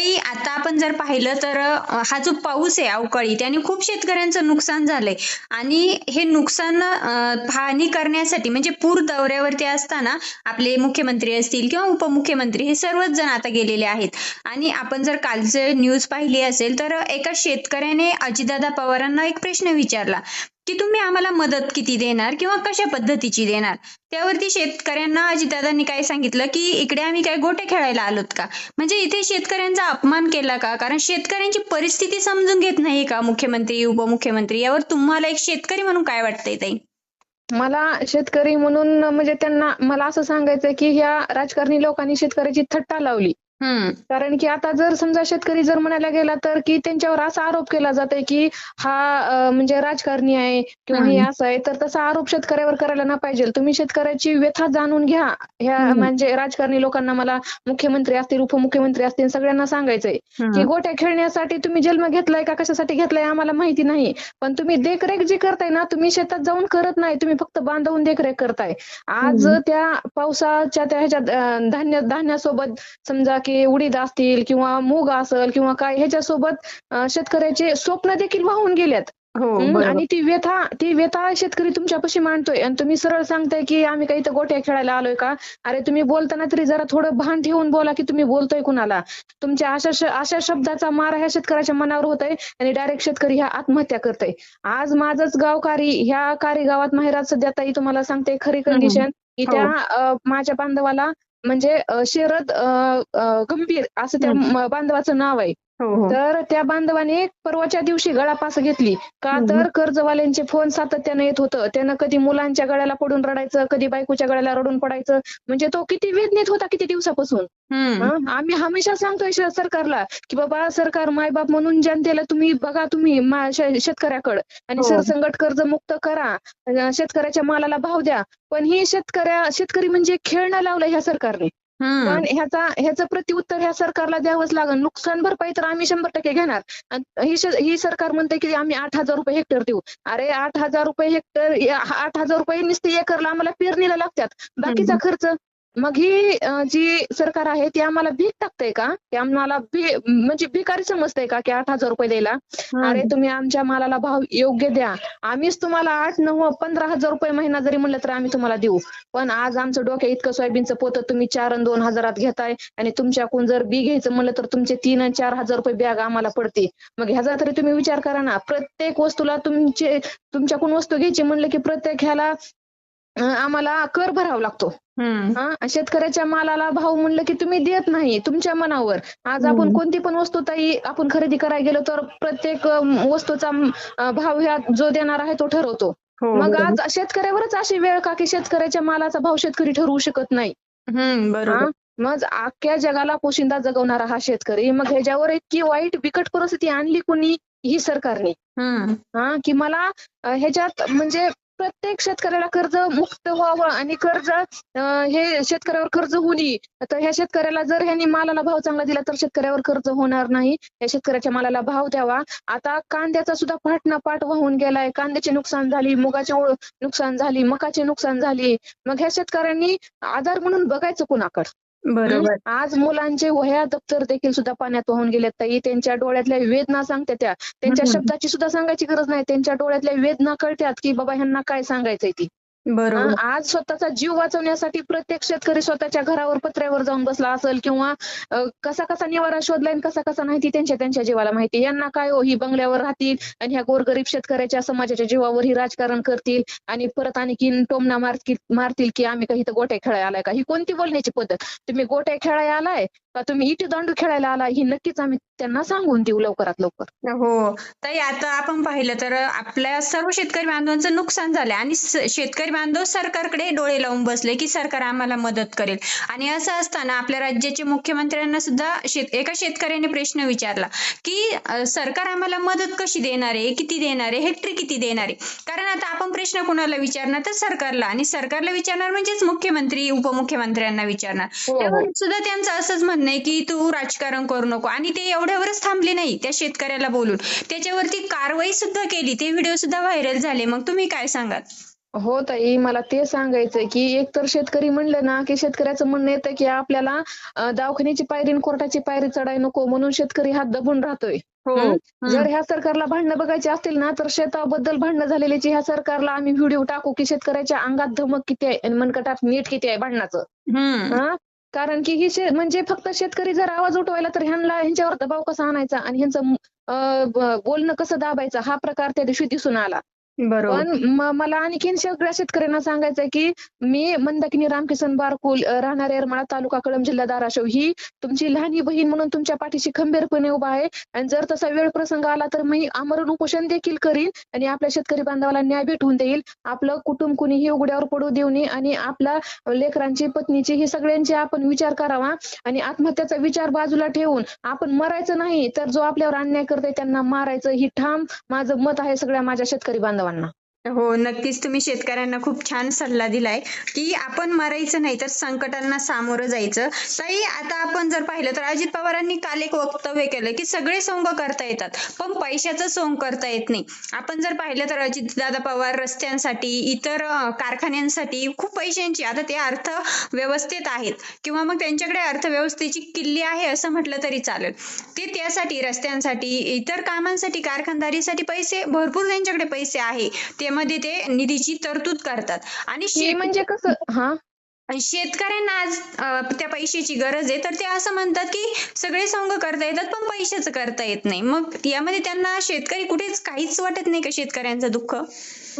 ताई आता आपण जर पाहिलं तर हा जो पाऊस आहे अवकाळी त्याने खूप शेतकऱ्यांचं नुकसान झालंय. आणि हे नुकसान हानी पाहणी करण्यासाठी म्हणजे पूर दौऱ्यावरती असताना आपले मुख्यमंत्री असतील किंवा उपमुख्यमंत्री हे सर्वच जण आता गेलेले आहेत. आणि आपण जर कालचे न्यूज पाहिली असेल तर एका शेतकऱ्याने अजितदादा पवारांना एक प्रश्न विचारला. की तुम्ही आम्हाला मदत किती देणार किंवा कशा पद्धतीची देणार? त्यावरती शेतकऱ्यांना अजितदादांनी काय सांगितलं की इकडे आम्ही काय गोटे खेळायला आलोत का? म्हणजे इथे शेतकऱ्यांचा अपमान केला का? कारण शेतकऱ्यांची परिस्थिती समजून घेत नाही का मुख्यमंत्री उपमुख्यमंत्री? यावर तुम्हाला एक शेतकरी म्हणून काय वाटतंय ताई? मला शेतकरी म्हणून म्हणजे त्यांना मला असं सांगायचं की ह्या राजकारणी लोकांनी शेतकऱ्याची थट्टा लावली. हम्म कारण की आता जर समजा शेतकरी जर म्हणायला गेला तर की त्यांच्यावर असा आरोप केला जातोय की हा अं, म्हणजे राजकारणी आहे किंवा हे. असं आहे तर तसा आरोप शेतकऱ्यावर करायला ना पाहिजे तुम्ही शेतकऱ्याची व्यथा जाणून घ्या ह्या. म्हणजे राजकारणी लोकांना मला मुख्यमंत्री असतील उपमुख्यमंत्री असतील सगळ्यांना सांगायचंय की. गोट्या खेळण्यासाठी तुम्ही जन्म घेतलाय का कशासाठी घेतलाय आम्हाला माहिती नाही पण तुम्ही देखरेख जी करताय ना तुम्ही शेतात जाऊन करत नाही तुम्ही फक्त बांधवून देखरेख करताय आज. त्या पावसाच्या त्या ह्याच्यात अं, धान्य धान्यासोबत समजा की उडीद असतील किंवा मूग असेल किंवा काय ह्याच्यासोबत शेतकऱ्याचे स्वप्न देखील वाहून गेल्यात हो आणि ती व्यथा ती व्यथा शेतकरी तुमच्यापाशी मांडतोय. आणि तुम्ही सरळ सांगताय की आम्ही काही इथं गोट्या खेळायला आलोय का? अरे तुम्ही बोलताना तरी जरा थोडं भान ठेवून बोला की तुम्ही बोलतोय कुणाला? तुमच्या अशा अशा शब्दाचा मार ह्या शेतकऱ्याच्या मनावर होतोय आणि डायरेक्ट शेतकरी ह्या आत्महत्या करतोय. आज माझंच गाव कारी ह्या कारी गावात माहेरात सध्या ताई तुम्हाला सांगते खरी कंडिशन की. त्या माझ्या बांधवाला म्हणजे शरद गंभीर असं त्या बांधवाचं नाव आहे. तर त्या बांधवाने परवाच्या दिवशी गळापास घेतली. का. तर कर्जवाल्यांचे फोन सातत्याने येत होतं. त्यानं कधी मुलांच्या गळ्याला पडून रडायचं कधी बायकोच्या गळ्याला रडून पडायचं. म्हणजे तो किती वेदनेत होता किती दिवसापासून. हं? आम्ही हमेशा सांगतोय सरकारला की बाबा सरकार मायबाप म्हणून जनतेला तुम्ही बघा तुम्ही शेतकऱ्याकडं. आणि हो. सरसंगट कर्ज मुक्त करा. शेतकऱ्याच्या मालाला भाव द्या. पण ही शेतकऱ्या शेतकरी म्हणजे खेळणं लावलं ह्या सरकारने. पण ह्याचा ह्याचं प्रत्युत्तर ह्या सरकारला द्यावंच लागेल नुकसान भरपाई तर आम्ही शंभर टक्के घेणार. आणि ही ही सरकार म्हणते की आम्ही आठ हजार रुपये हेक्टर देऊ. अरे आठ हजार रुपये हेक्टर आठ हजार रुपये नुसते एकरला आम्हाला पेरणीला लागतात. बाकीचा खर्च? मग ही जी सरकार आहे ती आम्हाला भीक टाकते का? की आम्हाला म्हणजे भिकारी समजते का की आठ हजार रुपये द्यायला? अरे तुम्ही आमच्या मालाला भाव योग्य द्या. आम्हीच तुम्हाला आठ नऊ पंधरा हजार रुपये महिना जरी म्हणलं तर आम्ही तुम्हाला देऊ. पण आज आमचं डोक्या इतकं सोयाबीनचं पोतं तुम्ही चार आणि दोन हजारात घेताय आणि तुमच्याकडून जर बी घ्यायचं म्हणलं तर तुमचे तीन आणि चार हजार रुपये बॅग आम्हाला पडते मग ह्याचा तरी तुम्ही विचार करा ना. प्रत्येक वस्तूला तुमचे तुमच्याकडून वस्तू घ्यायची म्हणलं की प्रत्येक ह्याला आम्हाला कर भरावा लागतो. हा शेतकऱ्याच्या मालाला भाव म्हणलं की तुम्ही देत नाही तुमच्या मनावर. आज आपण. कोणती पण वस्तू ताई आपण खरेदी करायला गेलो तर प्रत्येक वस्तूचा भाव ह्या जो देणार आहे तो ठरवतो. हो मग बरोबर. आज शेतकऱ्यावरच अशी वेळ का की शेतकऱ्याच्या मालाचा भाव शेतकरी ठरवू शकत नाही. हा मग अख्ख्या जगाला पोशिंदा जगवणारा हा शेतकरी. मग ह्याच्यावर इतकी वाईट बिकट परिस्थिती आणली कुणी? ही सरकारने. हा की मला ह्याच्यात म्हणजे प्रत्येक शेतकऱ्याला कर्ज मुक्त व्हावं आणि कर्ज हे शेतकऱ्यावर कर्ज होणी तर ह्या शेतकऱ्याला जर ह्यांनी मालाला भाव चांगला दिला तर शेतकऱ्यावर कर्ज होणार नाही. या शेतकऱ्याच्या मालाला भाव द्यावा. आता कांद्याचा सुद्धा पाठना पाठ वाहून गेलाय. कांद्याचे नुकसान झाली मुगाचे नुकसान झाली मकाचे नुकसान झाली. मग ह्या शेतकऱ्यांनी आधार म्हणून बघायचं कुणाकडं? बरोबर. आज मुलांचे वह्या दप्तर देखील सुद्धा पाण्यात वाहून गेलेत ताई. त्यांच्या डोळ्यातल्या वेदना सांगते त्या. त्यांच्या. शब्दाची सुद्धा सांगायची गरज नाही. त्यांच्या डोळ्यातल्या वेदना कळतात की बाबा ह्यांना काय सांगायचंय ती. बरोबर. आज स्वतःचा जीव वाचवण्यासाठी प्रत्येक शेतकरी स्वतःच्या घरावर पत्र्यावर जाऊन बसला असेल किंवा अ, कसा कसा निवारा शोधलाय आणि कसा कसा नाही ती त्यांच्या त्यांच्या जीवाला माहिती यांना काय हो ही बंगल्यावर राहतील आणि ह्या गोरगरीब शेतकऱ्याच्या समाजाच्या जीवावर ही राजकारण करतील आणि परत आणखीन टोमना मारतील मारतील की आम्ही काही इथं गोट्या खेळायला आलाय का? ही कोणती बोलण्याची पद्धत? तुम्ही गोट्या खेळायला आलाय का तुम्ही इटी दांडू खेळायला आलाय ही नक्कीच आम्ही त्यांना सांगून देऊ लवकरात लवकर. हो ताई आता आपण पाहिलं तर आपल्या सर्व शेतकरी बांधवांचं नुकसान झालंय आणि शेतकरी बांधव सरकारकडे डोळे लावून बसले की सरकार आम्हाला मदत करेल. आणि असं असताना आपल्या राज्याचे मुख्यमंत्र्यांना सुद्धा शेत एका शेतकऱ्याने प्रश्न विचारला की सरकार आम्हाला मदत कशी देणार आहे? किती देणार आहे? हेक्टरी किती देणार आहे? कारण आता आपण प्रश्न कुणाला विचारणार? तर सरकारला. आणि सरकारला विचारणार म्हणजेच मुख्यमंत्री उपमुख्यमंत्र्यांना विचारणार. हो, हो. सुद्धा त्यांचं असंच म्हणणं आहे की तू राजकारण करू नको. आणि ते एवढ्यावरच थांबले नाही त्या शेतकऱ्याला बोलून. त्याच्यावरती कारवाई सुद्धा केली. ते व्हिडिओ सुद्धा व्हायरल झाले. मग तुम्ही काय सांगाल? हो ताई मला ते सांगायचंय की एक तर शेतकरी म्हणलं ना की शेतकऱ्याचं म्हणणं येतं की आपल्याला दवाखान्याची पायरी आणि कोर्टाची पायरी चढाय नको म्हणून शेतकरी हात दबून राहतोय. हो. जर ह्या सरकारला भांडणं बघायची असतील ना तर शेताबद्दल भांडणं झालेलीची ह्या सरकारला आम्ही व्हिडिओ टाकू की शेतकऱ्याच्या अंगात धमक किती आहे मनकटात मीठ किती आहे भांडणाचं. हा? कारण की ही शे म्हणजे फक्त शेतकरी जर आवाज उठवायला तर ह्यांना ह्यांच्यावर दबाव कसा आणायचा आणि ह्यांचं बोलणं कसं दाबायचं हा प्रकार त्या दिवशी दिसून आला. बरोबर. पण म- मला आणखीन सगळ्या शेतकऱ्यांना सांगायचंय की मी मंदाकिनी रामकिसन बारकुल अं, राहणार येरमाळा तालुका कळंब जिल्हा धाराशिव ही तुमची लहानी बहीण म्हणून तुमच्या पाठीशी खंबीरपणे उभा आहे. आणि जर तसा वेळ प्रसंग आला तर मी आमरण उपोषण देखील करीन आणि आपल्या शेतकरी बांधवाला न्याय भेटवून देईल. आपलं कुटुंब कुणीही उघड्यावर पडू देऊ नये आणि आपल्या लेकरांची पत्नीची ही सगळ्यांची आपण विचार करावा आणि आत्महत्याचा विचार बाजूला ठेवून आपण मरायचं नाही तर जो आपल्यावर अन्याय करतोय त्यांना मारायचं ही ठाम माझं मत आहे सगळ्या माझ्या शेतकरी बांधवांना. joanna हो नक्कीच तुम्ही शेतकऱ्यांना खूप छान सल्ला दिलाय की आपण मरायचं नाही तर संकटांना सामोरं जायचं. ताई आता आपण जर पाहिलं तर अजित पवारांनी काल एक वक्तव्य केलं की सगळे सोंग करता येतात पण पैशाचं सोंग करता येत नाही. आपण जर पाहिलं तर अजित दादा पवार रस्त्यांसाठी इतर कारखान्यांसाठी खूप पैशांची आता ते अर्थ व्यवस्थेत आहेत किंवा मग त्यांच्याकडे अर्थव्यवस्थेची किल्ली आहे असं म्हटलं तरी चालेल. ते त्यासाठी रस्त्यांसाठी इतर कामांसाठी कारखानदारीसाठी पैसे भरपूर त्यांच्याकडे पैसे आहे. ते त्यामध्ये ते निधीची तरतूद करतात. आणि हे म्हणजे कसं? हा? आणि शेतकऱ्यांना आज त्या पैशाची गरज आहे. तर ते असं म्हणतात की सगळे संघ करता येतात पण पैशाचं करता येत नाही. मग यामध्ये त्यांना शेतकरी कुठेच काहीच वाटत नाही का शेतकऱ्यांचं दुःख?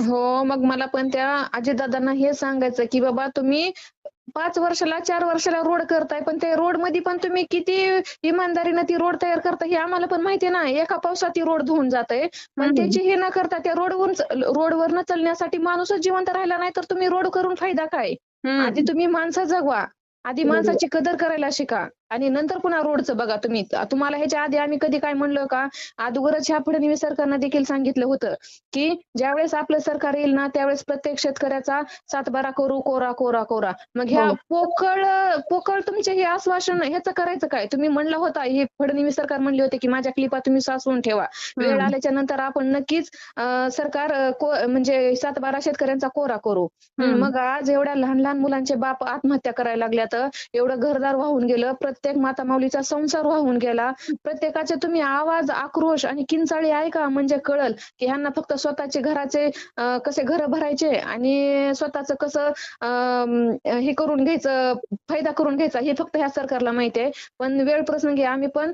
हो मग मला पण त्या अजितदादांना हे सांगायचं की बाबा तुम्ही पाच वर्षाला चार वर्षाला रोड करताय पण त्या रोडमध्ये पण तुम्ही किती इमानदारीनं ती रोड तयार करता हे आम्हाला पण माहिती आहे ना एका पावसात ती रोड धुवून जाते पण हम्म. त्याची हे न करता त्या रोडवरून रोडवरनं चालण्यासाठी माणूसच जिवंत राहिला नाही तर तुम्ही रोड करून फायदा काय. आधी तुम्ही माणसं जगवा आधी. माणसाची कदर करायला शिका आणि नंतर पुन्हा रोडचं बघा तुम्ही तुम्हाला ह्याच्या आधी आम्ही कधी काय म्हणलो का अगोदरच ह्या फडणवीस सरकारनं देखील सांगितलं होतं की ज्यावेळेस आपलं सरकार येईल ना त्यावेळेस प्रत्येक शेतकऱ्याचा सातबारा करू कोरा कोरा कोरा मग ह्या हो. पोकळ पोकळ तुमचे हे आश्वासन ह्याचं करायचं काय तुम्ही म्हणलं होता हे फडणवीस सरकार म्हणले होते की माझ्या क्लिपा तुम्ही साचवून ठेवा वेळ. आल्याच्यानंतर आपण नक्कीच सरकार म्हणजे सातबारा शेतकऱ्यांचा कोरा करू. मग आज एवढ्या लहान लहान मुलांचे बाप आत्महत्या करायला लागल्यात एवढं घरदार वाहून गेलं प्रत्येक माता माऊलीचा संसार वाहून गेला. प्रत्येकाचे तुम्ही आवाज आक्रोश आणि किंचाळी ऐका म्हणजे कळल की ह्यांना फक्त स्वतःचे घराचे कसे घर भरायचे आणि स्वतःच कसं अं, हे करून घ्यायचं फायदा करून घ्यायचा हे फक्त ह्या सरकारला माहिती आहे. पण वेळ प्रसंगी आम्ही पण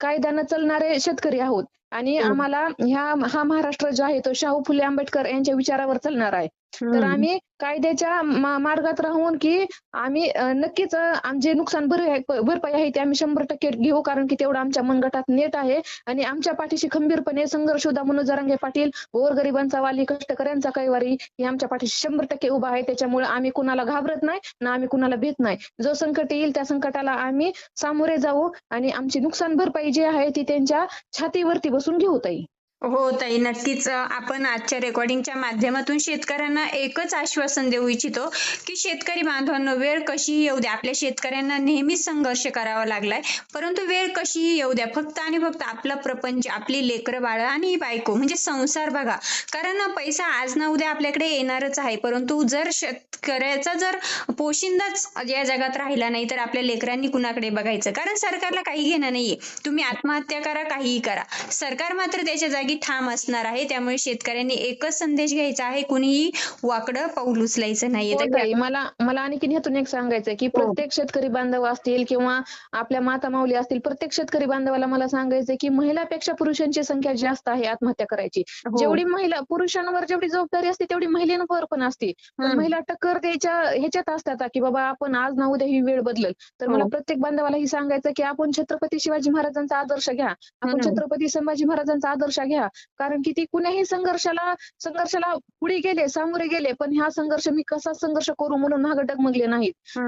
कायद्यानं चालणारे शेतकरी आहोत. आणि हो. आम्हाला ह्या हा महाराष्ट्र जो आहे तो शाहू फुले आंबेडकर यांच्या विचारावर चालणार आहे. तर. आम्ही कायद्याच्या मार्गात राहून की आम्ही नक्कीच आमचे नुकसान भर भरपाई आहे ते आम्ही शंभर टक्के घेऊ कारण की तेवढं आमच्या मनगटात नेट आहे आणि आमच्या पाठीशी खंबीरपणे संघर्ष उदा मनोज जरांगे पाटील गोरगरिबांचा वाली कष्टकऱ्यांचा कैवारी हे आमच्या पाठीशी शंभर टक्के उभा आहे. त्याच्यामुळे आम्ही कुणाला घाबरत नाही ना आम्ही कुणाला भीत नाही. जो संकट येईल त्या संकटाला आम्ही सामोरे जाऊ आणि आमची नुकसान भरपाई जी आहे ती त्यांच्या छातीवरती बसून घेऊ ताई. हो ताई नक्कीच. आपण आजच्या रेकॉर्डिंगच्या माध्यमातून शेतकऱ्यांना एकच आश्वासन देऊ इच्छितो की शेतकरी बांधवांनो वेळ कशीही येऊ द्या? आपल्या शेतकऱ्यांना नेहमीच संघर्ष करावा लागलाय. परंतु वेळ कशीही येऊ द्या? फक्त आणि फक्त आपला प्रपंच आपली लेकरं बाळ आणि बायको म्हणजे संसार बघा. कारण पैसा आज ना उद्या आपल्याकडे येणारच आहे. परंतु जर शेतकऱ्याचा जर पोशिंदाच या जगात राहिला नाही तर आपल्या लेकरांनी कुणाकडे बघायचं? कारण सरकारला काही घेणं नाहीये. तुम्ही आत्महत्या करा काहीही करा. सरकार मात्र त्याच्या जागी ठाम असणार आहे त्यामुळे शेतकऱ्यांनी एकच संदेश घ्यायचा आहे कुणीही वाकडं पाऊल उचलायचं नाहीये हो मला मला आणखीन ह्यातून एक सांगायचं की हो. प्रत्येक शेतकरी बांधव असतील किंवा आपल्या माता माऊली असतील प्रत्येक शेतकरी बांधवाला मला सांगायचं की महिलापेक्षा पुरुषांची संख्या जास्त आहे आत्महत्या करायची हो. जेवढी महिला पुरुषांवर जेवढी जबाबदारी असते तेवढी महिलांवर पण असते. महिला टक्कर द्यायच्या ह्याच्यात असतात की बाबा आपण आज ना उद्या ही वेळ बदलल तर मला. प्रत्येक बांधवाला ही सांगायचं की आपण छत्रपती शिवाजी महाराजांचा आदर्श घ्या आपण. छत्रपती संभाजी महाराजांचा आदर्श घ्या कारण की ती कुण्याही संघर्षाला संघर्षाला पुढे गेले सामोरे गेले पण ह्या संघर्ष मी कसा संघर्ष करू म्हणून मागे डगमगले नाहीत.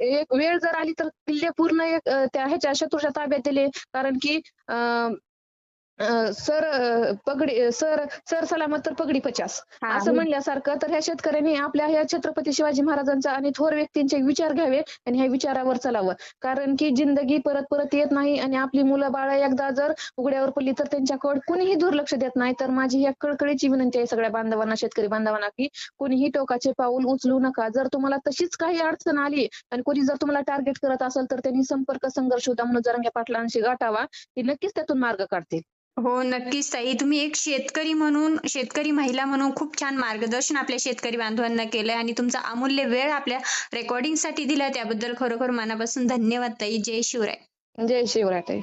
एक वेळ जर आली तर किल्ले पूर्ण त्या ह्याच्या शत्रूच्या ताब्यात दिले. कारण की सर पगडी सर सर सलामत तर पगडी पचास. असं. म्हणल्यासारखं तर ह्या शेतकऱ्यांनी आपल्या ह्या छत्रपती शिवाजी महाराजांचा आणि थोर व्यक्तींचे विचार घ्यावे आणि ह्या विचारावर चालावं. कारण की जिंदगी परत परत येत नाही आणि आपली मुलं बाळ एकदा जर उघड्यावर पडली तर त्यांच्याकडे कुणीही दुर्लक्ष देत नाही. तर माझी ह्या कळकळीची विनंती आहे सगळ्या बांधवांना शेतकरी बांधवांना की कोणीही टोकाचे पाऊल उचलू नका. जर तुम्हाला तशीच काही अडचण आली आणि कोणी जर तुम्हाला टार्गेट करत असेल तर त्यांनी संपर्क संघर्ष होता म्हणून जरांगे पाटलांशी गाठावा. ते नक्कीच त्यातून मार्ग काढतील. हो नक्कीच ताई. तुम्ही एक शेतकरी म्हणून शेतकरी महिला म्हणून खूप छान मार्गदर्शन आपल्या शेतकरी बांधवांना केलंय आणि तुमचा अमूल्य वेळ आपल्या रेकॉर्डिंगसाठी दिला त्याबद्दल खरोखर मनापासून धन्यवाद ताई. जय शिवराय. जय शिवराय ताई.